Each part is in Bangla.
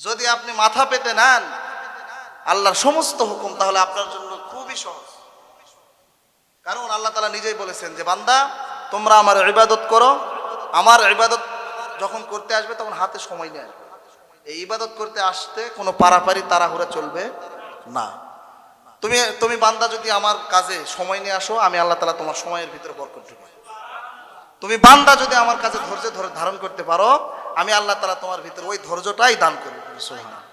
যদি আপনি মাথা পেতে নেন, আল্লাহর সমস্ত হুকুম, তাহলে আপনার জন্য খুবই সহজ। কারণ আল্লাহ তালা নিজেই বলেছেন যে, বান্দা, তোমরা আমার ইবাদত করো। আমার ইবাদত যখন করতে আসবে, তখন হাতে সময় নিয়ে এই ইবাদত করতে আসতে কোনো পারাপারি তাড়াহুড়া চলবে না। তুমি তুমি বান্দা, যদি আমার কাজে সময় নিয়ে আসো, আমি আল্লাহ তালা তোমার সময়ের ভিতরে বরকত ঢুকাই তুমি বান্দা, যদি আমার কাছে ধৈর্য ধরে ধারণ করতে পারো, আমি আল্লাহ তালা তোমার ভিতরে ওই ধৈর্যটাই দান করব। সুবহানাল্লাহ।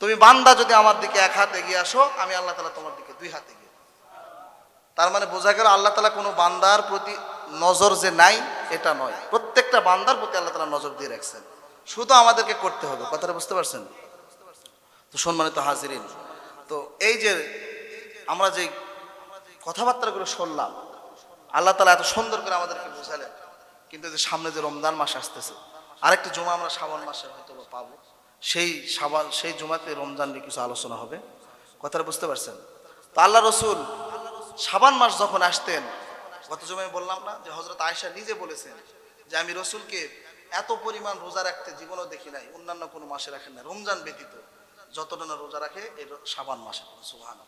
তুমি বান্দা যদি আমার দিকে এক হাত এগিয়ে আসো, আমি আল্লাহ তালা তোমার দিকে দুই হাত এগিয়ে তার মানে বোঝা গেল আল্লাহ তালা কোনো বান্দার প্রতি নজর যে নাই, এটা নয়। প্রত্যেকটা বান্দার প্রতি আল্লাহ তালা নজর দিয়ে রাখছেন। শুধু আমাদেরকে করতে হবে, কথাটা বুঝতে পারছেন? তো সম্মানিত হাজিরিন, তো এই যে আমরা যে কথাবার্তাগুলো শুনলাম, আল্লাহ তালা এত সুন্দর করে আমাদেরকে বোঝালেন। কিন্তু যে সামনে যে রমজান মাস আসতেছে, আরেকটি জমা আমরা শ্রাবণ মাসে হয়তো পাবো। সেই সাবান সেই জুমাতে রমজান নিয়ে কিছু আলোচনা হবে। কথাটা বুঝতে পারছেন? তো আল্লাহ রসুল সাবান মাস যখন আসতেন, গত জমায় বললাম না যে হজরত আয়সা নিজে বলেছেন যে আমি রসুলকে এত পরিমাণ রোজা রাখতে জীবনেও দেখি নাই, অন্যান্য কোনো মাসে রাখেন না রমজান ব্যতীত যতটা না রোজা রাখে, এই সাবান মাসে। সুহান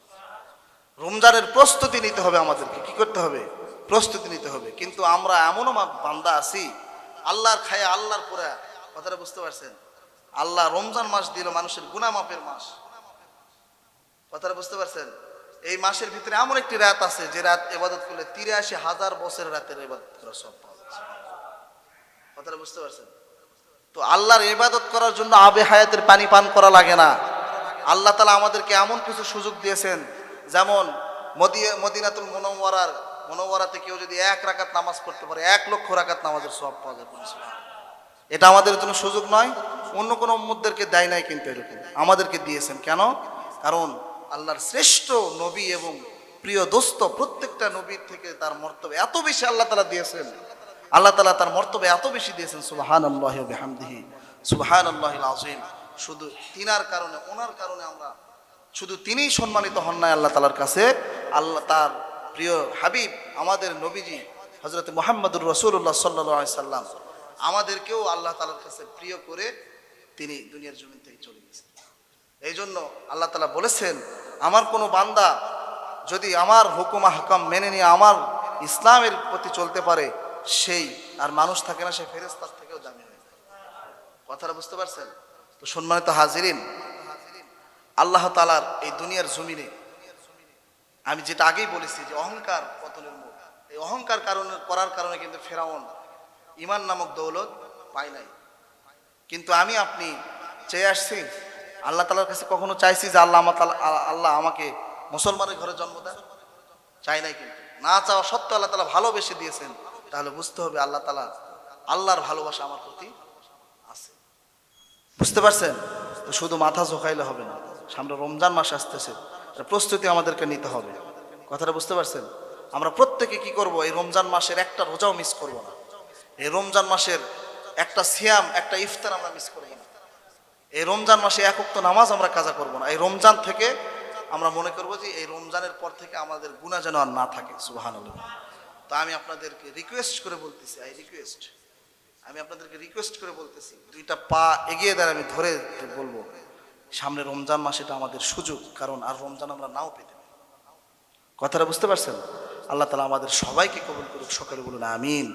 রমজানের প্রস্তুতি নিতে হবে আমাদেরকে। কি করতে হবে? প্রস্তুতি নিতে হবে। কিন্তু আমরা এমনও বান্দা আছি, আল্লাহর খায়া আল্লাহর পুরা। কথাটা বুঝতে পারছেন? আল্লাহ রমজান মাস দিল মানুষের গুনামাপের মাস। কথাটা বুঝতে পারছেন? এই মাসের ভিতরে এমন একটি রাত আছে যে রাত এবাদত করলে তিরাশি হাজার বছরের রাতের এবাদত করা সব। কথাটা বুঝতে পারছেন? তো আল্লাহর ইবাদত করার জন্য আবে হায়াতের পানি পান করা লাগে না। আল্লাহ তালা আমাদেরকে এমন কিছু সুযোগ দিয়েছেন, যেমন মদি- মদিনাতুল মনোয়ারার মনোয়ারাতে কেউ যদি এক রাকাত নামাজ পড়তে পারে, এক লক্ষ রাকাত নামাজের সব পাওয়া যায়। এটা আমাদের জন্য সুযোগ নয় অন্য কোনো উম্মতদেরকে দেয় নাই কিন্তু এরকম। আমাদেরকে দিয়েছেন। কেন? কারণ আল্লাহর শ্রেষ্ঠ নবী এবং প্রিয় দোস্ত প্রত্যেকটা নবীর থেকে তার মর্তব্য এত বেশি আল্লাহ তালা দিয়েছেন। আল্লাহ তালা তার মর্তব্য এত বেশি দিয়েছেন। সুবাহান আল্লাহ বেহামদিহি। সুবাহান আল্লাহ আজিম শুধু তিনার কারণে, ওনার কারণে আমরা শুধু তিনিই সম্মানিত হন নাই আল্লাহ তালার কাছে। আল্লাহ তার প্রিয় হাবিব, আমাদের নবীজি হজরত মোহাম্মদুর রসুল্লাহ সাল্লাহ সাল্লাম, আমাদেরকেও আল্লাহ তালার কাছে প্রিয় করে তিনি দুনিয়ার জমিন থেকে চলে গেছেন। এই জন্য আল্লাহ তালা বলেছেন, আমার কোনো বান্দা যদি আমার হুকুম হাকাম মেনে নিয়ে আমার ইসলামের প্রতি চলতে পারে, সেই আর মানুষ থাকে না, সে ফেরেস্তার থেকেও দামি হয়ে যায়। কথাটা বুঝতে পারছেন? তো সম্মানিত হাজিরিন, আল্লাহ তালার এই দুনিয়ার জমিনে আমি যেটা আগেই বলেছি যে অহংকার পতনের মুখ। এই অহংকার কারণে, করার কারণে কিন্তু ফেরাউন ইমান নামক দৌলত পাই নাই। কিন্তু আমি আপনি চেয়ে আসছি, আল্লাহ তালার কাছে কখনো চাইছি যে আল্লাহ আমার আল্লাহ আমাকে মুসলমানের ঘরে জন্ম দেন। চাই নাই কিন্তু। না চাওয়া সত্ত্বেও আল্লাহ তালা ভালোবেসে দিয়েছেন। তাহলে বুঝতে হবে আল্লাহ তালা আল্লাহর ভালোবাসা আমার প্রতি আছে। বুঝতে পারছেন? তো শুধু মাথা ঝোঁকাইলে হবে না, সামনে রমজান মাস আসতেছে প্রস্তুতি আমাদেরকে নিতে হবে। কথাটা বুঝতে পারছেন? আমরা প্রত্যেকে কি করব? এই রমজান মাসের একটা রোজাও মিস করব না। এই রমজান মাসের একটা সিয়াম, একটা ইফতার আমরা মিস করব না। এই রমজান মাসে একক তো নামাজ আমরা কাজা করব না। এই রমজান থেকে আমরা মনে করব যে এই রমজানের পর থেকে আমাদের গুণা যেন আর না থাকে সুবাহান তা আমি আপনাদেরকে রিকোয়েস্ট করে বলতেছি আই রিকোয়েস্ট আমি আপনাদেরকে রিকোয়েস্ট করে বলতেছি, দুইটা পা এগিয়ে দেন, আমি ধরে বলব, সামনে রমজান মাস এটা আমাদের সুযোগ, কারণ আর রমজান আমরা নাও পেতে কথাটা বুঝতে পারছেন? আল্লাহ তালা আমাদের সবাইকে কবুল করুক, সকালে বলুন, আমিন।